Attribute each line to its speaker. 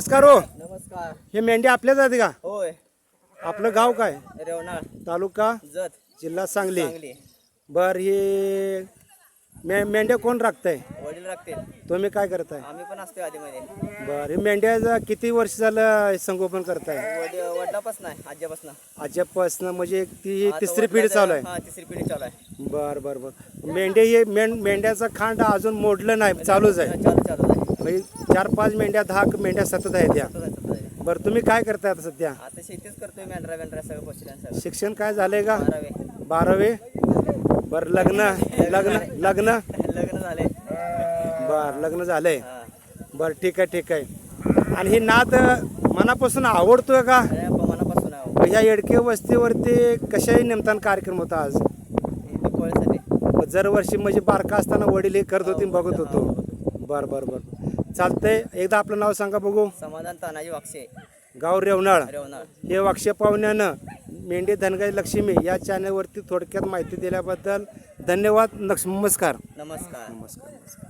Speaker 1: नमस्कार हो.
Speaker 2: नमस्कार.
Speaker 1: हे मेंढ्या आपल्याच आहेत का?
Speaker 2: होय.
Speaker 1: आपलं गाव काय?
Speaker 2: रेवणाळ
Speaker 1: तालुका?
Speaker 2: जत.
Speaker 1: जिल्हा सांगली.
Speaker 2: चांगली
Speaker 1: बर हे मे मेंढ्या कोण राखताय?
Speaker 2: वडील राखते
Speaker 1: तुम्ही काय करताय?
Speaker 2: आम्ही पण असतो आधीमध्ये.
Speaker 1: बर हे मेंढ्याचं किती वर्ष झालं संगोपन करताय?
Speaker 2: वडील वडिलापासून आहे आज्यापासून.
Speaker 1: आजपासून म्हणजे ती तिसरी पिढी चालू आहे.
Speaker 2: हा तिसरी पिढी चालू आहे.
Speaker 1: बर बर बर. मेंढे हे मेंढ मेंढ्याचा खांड अजून मोडलं नाही चालूच आहे.
Speaker 2: चालू चालू आहे.
Speaker 1: म्हणजे चार पाच मेंढ्या दहा मेंढ्या सतत आहेत त्या. बरं तुम्ही काय करताय आता सध्या?
Speaker 2: आता शेतीच करतोय मेंढरा वेंढरा सगळं
Speaker 1: शिक्षण काय झालंय का?
Speaker 2: बारावे.
Speaker 1: बर लग्न लग्न लग्न.
Speaker 2: लग्न झाले
Speaker 1: बर लग्न झालंय.
Speaker 2: हा.
Speaker 1: बर ठीक आहे ठीक आहे. आणि हे नाद मनापासून आवडतोय का?
Speaker 2: मनापासून हो.
Speaker 1: या येडके वस्तीवरती कशाही निमतान कार्यक्रम होता आज?
Speaker 2: हे
Speaker 1: दरवर्षी म्हणजे बारका असताना वडील हे करत होते बघत होतो. बर बर बर. चालतंय. एकदा आपलं नाव सांगा बघू.
Speaker 2: समाधान तानाजी वाक्षे
Speaker 1: गाव रेवनाळ.
Speaker 2: रेवणाळ
Speaker 1: हे वाक्ष पाहुण्यानं मेंढी धनगाई लक्ष्मी या चॅनलवरती थोडक्यात माहिती दिल्याबद्दल धन्यवाद. नक्ष- नमस्कार.
Speaker 2: नमस्कार
Speaker 1: नमस्कार.